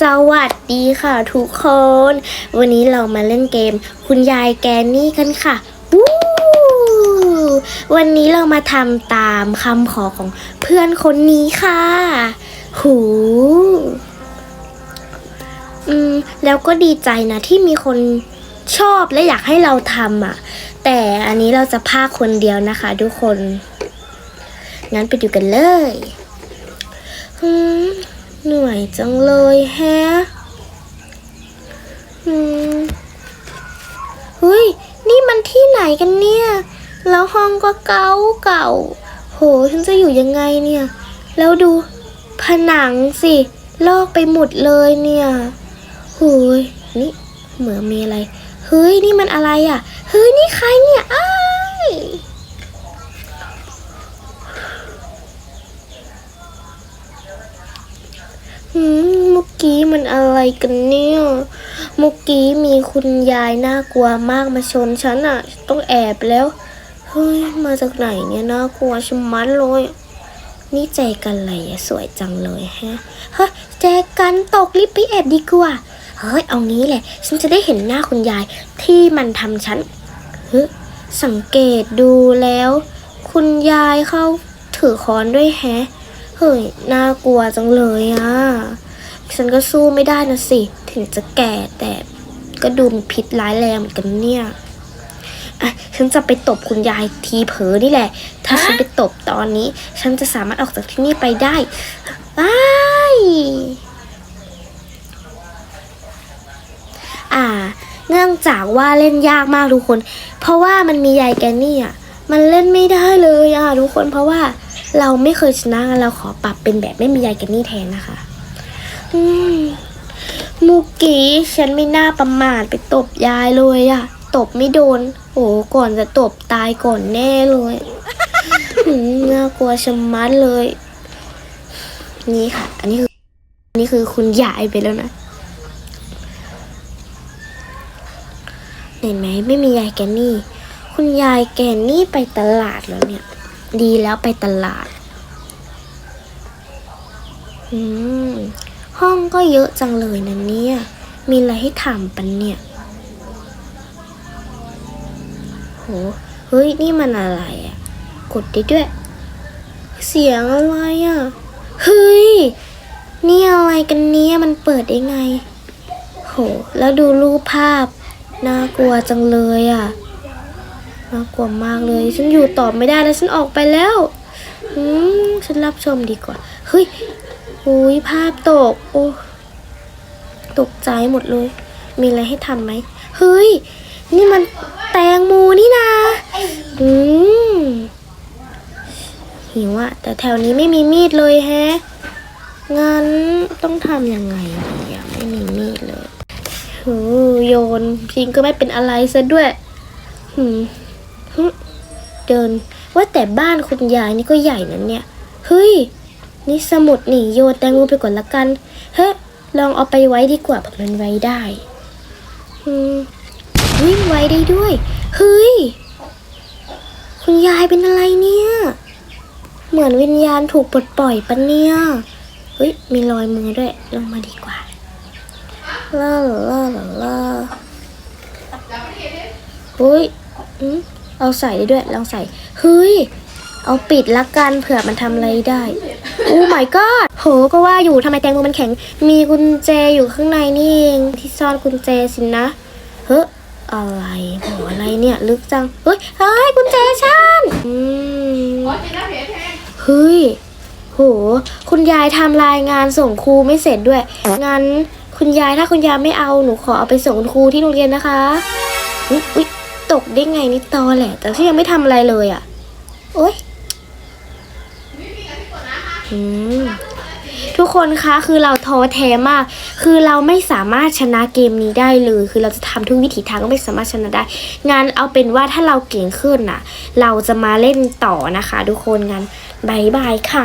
สวัสดีค่ะทุกคน วันนี้เรามาเล่นเกม คุณยายแกนนี่กันค่ะวู้วันนี้เรามาทำตามคำขอของเพื่อนคนนี้ค่ะ หูอืมแล้วก็ดีใจนะที่มีคนชอบและอยากให้เราทำอะ แต่อันนี้เราจะพาคนเดียวนะคะทุกคน งั้นไปดูกันเลยอืม เหนื่อยจังเลยแฮะอืมเฮ้ย นี่มันที่ไหนกันเนี่ย แล้วห้องก็เก่าเก่า โห ฉันจะอยู่ยังไงเนี่ย แล้วดูผนังสิ ลอกไปหมดเลยเนี่ยโหยนี่เหมือนมีอะไร เฮ้ย นี่มันอะไรอะ เฮ้ย นี่ใครเนี่ยอ้าย อืม เมื่อกี้มันอะไรกันเนี่ย เมื่อกี้มีคุณยายน่ากลัวมากมาชนฉันอะต้องแอบแล้ว เฮ้ย มาจากไหนเนี่ยน่ากลัวชะมัดเลย นี่แจกันอะไรอะสวยจังเลยฮะ เฮ้ยแจกันตกรีบไปแอบดีกว่า เฮ้ย เอางี้แหละ ฉันจะได้เห็นหน้าคุณยายที่มันทำฉันเฮ้ยสังเกตดูแล้ว คุณยายเขาถือค้อนด้วยแฮะ เฮ้ย น่ากลัวจังเลยอะ ฉันก็สู้ไม่ได้นะสิ ถึงจะแก่แต่ก็ดูมีพิษร้ายแรงเหมือนกันเนี่ยอะฉันจะไปตบคุณยายทีเผลอนี่แหละ ถ้าฉันไปตบตอนนี้ ฉันจะสามารถออกจากที่นี่ไปได้อ้อ่า เนื่องจากว่าเล่นยากมากทุกคน เพราะว่ามันมียายแกนี่อะ มันเล่นไม่ได้เลยอะทุกคนเพราะว่า เราไม่เคยชนะกันเราขอปรับเป็นแบบไม่มียายแกนี่แทนนะคะมูกี้ฉันไม่น่าประมาทไปตบยายเลยอะตบไม่โดน โอ้ก่อนจะตบตายก่อนแน่เลยน่ากลัวชะมัดเลย นี่ค่ะ อันนี้คืออันนี้คือคุณยายไปแล้วนะเห็นไหมไม่มียายแกนี่ คุณยายแกนี่ไปตลาดแล้วเนี่ย ดีแล้วไปตลาด อืม ห้องก็เยอะจังเลยนะเนี่ย มีอะไรให้ทำปันเนี่ย โห เฮ้ย นี่มันอะไรอะ่ะ กดได้ด้วย เสียงอะไรอะ่ะ เฮ้ย นี่อะไรกันเนี่ย มันเปิดได้ไง โห แล้วดูรูปภาพ น่ากลัวจังเลยอะ่ะ น่ากลัวมากเลย ฉันอยู่ต่อไม่ได้แล้วฉันออกไปแล้วอืมฉันรับชมดีกว่า เฮ้ยอุ้ยภาพตก โอ้ตกใจหมดเลย มีอะไรให้ทำไหม เฮ้ย นี่มันแตงโมนี่นาอืมหิวอะแต่แถวนี้ไม่มีมีดเลยแฮะ งั้นต้องทำยังไงดีอะไม่มีมีดเลยโอ้โยนพิงก็ไม่เป็นอะไรซะด้วย หืม เดิน ว่าแต่บ้านคุณยายนี่ก็ใหญ่นะเนี่ย เฮ้ย นี่สมุดนี่โยนแตงโมไปก่อนละกัน เฮ้ย ลองเอาไปไว้ดีกว่าเผื่อมันไว้ได้ อืมวิ่งไว้ได้ด้วย เฮ้ย คุณยายเป็นอะไรเนี่ย เหมือนวิญญาณถูกปลดปล่อยปะเนี่ย เฮ้ย มีรอยมือด้วย ลงมาดีกว่าล่าล่าล่าล่าเฮ้ยอืม เอาใส่ได้ด้วย ลองใส่ เฮ้ย เอาปิดละกันเผื่อมันทำอะไรได้ โอ้ my god โห ก็ว่าอยู่ทำไมแตงโมมันแข็ง มีกุญแจอยู่ข้างในนี่เองที่ซ่อนกุญแจสินะ เฮ้ยอะไรโหอะไรเนี่ย ลึกจัง เฮ้ยเฮ้ยกุญแจฉันอืมเฮ้ย โห คุณยายทำรายงานส่งครูไม่เสร็จด้วย งั้นคุณยายถ้าคุณยายไม่เอาหนูขอเอาไปส่งคุณครูที่โรงเรียนนะคะอุ๊ยอุ๊ย ตกได้ไงนี่ตอแหละ แต่ที่ยังไม่ทำอะไรเลยอะ โอ๊ยอืมทุกคนคะคือเราท้อแท้มาก คือเราไม่สามารถชนะเกมนี้ได้เลย คือเราจะทำทุกวิถีทางก็ไม่สามารถชนะได้ งานเอาเป็นว่าถ้าเราเก่งขึ้นน่ะ เราจะมาเล่นต่อนะคะ ทุกคนงั้นบายบายค่ะ